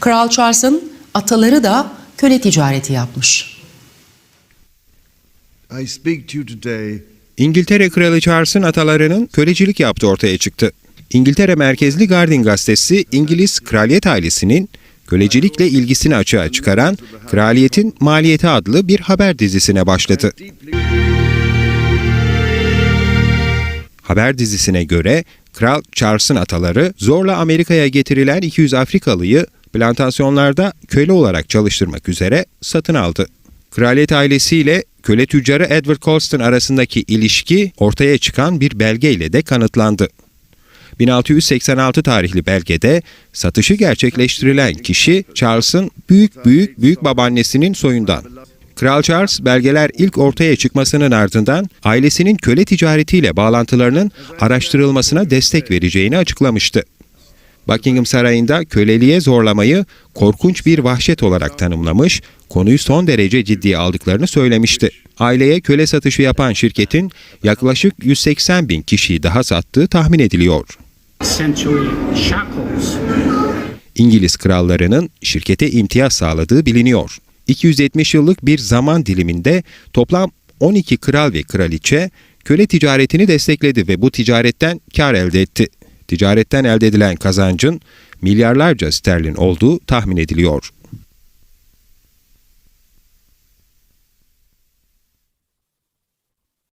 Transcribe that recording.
Kral Charles'ın ataları da köle ticareti yapmış. I speak to you today İngiltere Kralı Charles'ın atalarının kölecilik yaptığı ortaya çıktı. İngiltere merkezli Guardian gazetesi İngiliz kraliyet ailesinin kölecilikle ilgisini açığa çıkaran Kraliyetin Maliyeti adlı bir haber dizisine başladı. Haber dizisine göre Kral Charles'ın ataları zorla Amerika'ya getirilen 200 Afrikalıyı plantasyonlarda köle olarak çalıştırmak üzere satın aldı. Kraliyet ailesiyle köle tüccarı Edward Colston arasındaki ilişki ortaya çıkan bir belgeyle de kanıtlandı. 1686 tarihli belgede satışı gerçekleştirilen kişi Charles'ın büyük büyük büyük babaannesinin soyundan. Kral Charles belgeler ilk ortaya çıkmasının ardından ailesinin köle ticaretiyle bağlantılarının araştırılmasına destek vereceğini açıklamıştı. Buckingham Sarayı'nda köleliğe zorlamayı korkunç bir vahşet olarak tanımlamış, konuyu son derece ciddiye aldıklarını söylemişti. Aileye köle satışı yapan şirketin yaklaşık 180 bin kişiyi daha sattığı tahmin ediliyor. İngiliz krallarının şirkete imtiyaz sağladığı biliniyor. 270 yıllık bir zaman diliminde toplam 12 kral ve kraliçe köle ticaretini destekledi ve bu ticaretten kar elde etti. Ticaretten elde edilen kazancın milyarlarca sterlin olduğu tahmin ediliyor.